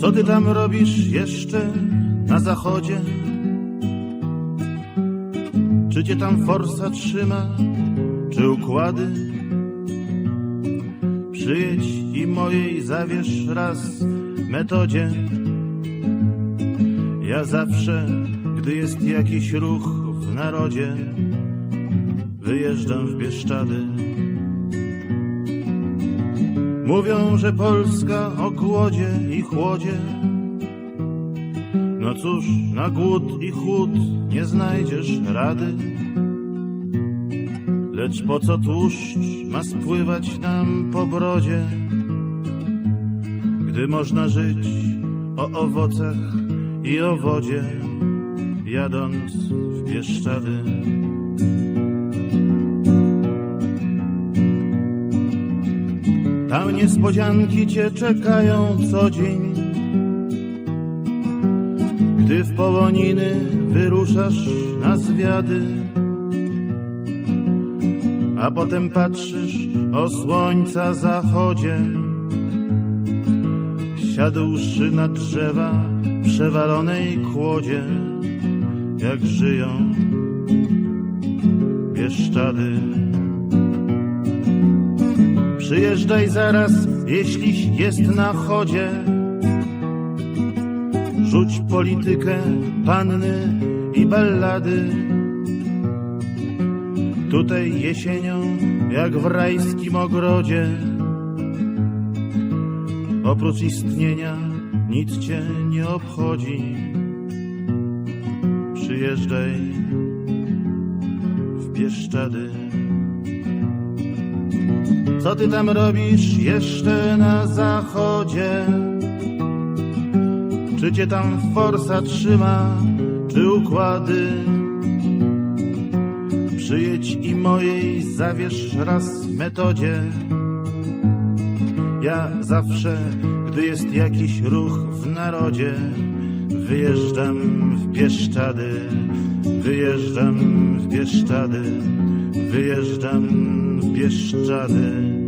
Co ty tam robisz jeszcze na zachodzie? Czy cię tam forsa trzyma, czy układy? Przyjedź i mojej zawierz raz metodzie. Ja zawsze, gdy jest jakiś ruch w narodzie, wyjeżdżam w Bieszczady. Mówią, że Polska o głodzie i chłodzie. No cóż, na głód i chłód nie znajdziesz rady. Lecz po co tłuszcz ma spływać nam po brodzie, gdy można żyć o owocach i o wodzie, jadąc w Bieszczady. Tam niespodzianki cię czekają co dzień. Gdy w Połoniny wyruszasz na zwiady, a potem patrzysz o słońca zachodzie. Siadłszy na drzewa przewalonej kłodzie, jak żyją Bieszczady. Przyjeżdżaj zaraz, jeśli jest na chodzie. Rzuć politykę, panny i ballady. Tutaj jesienią, jak w rajskim ogrodzie. Oprócz istnienia nic cię nie obchodzi. Przyjeżdżaj w Bieszczady. Co ty tam robisz jeszcze na zachodzie? Czy cię tam forsa trzyma, czy układy? Przyjedź i mojej zawierz raz metodzie. Ja zawsze, gdy jest jakiś ruch w narodzie, wyjeżdżam w Bieszczady, wyjeżdżam w Bieszczady, wyjeżdżam w Bieszczady.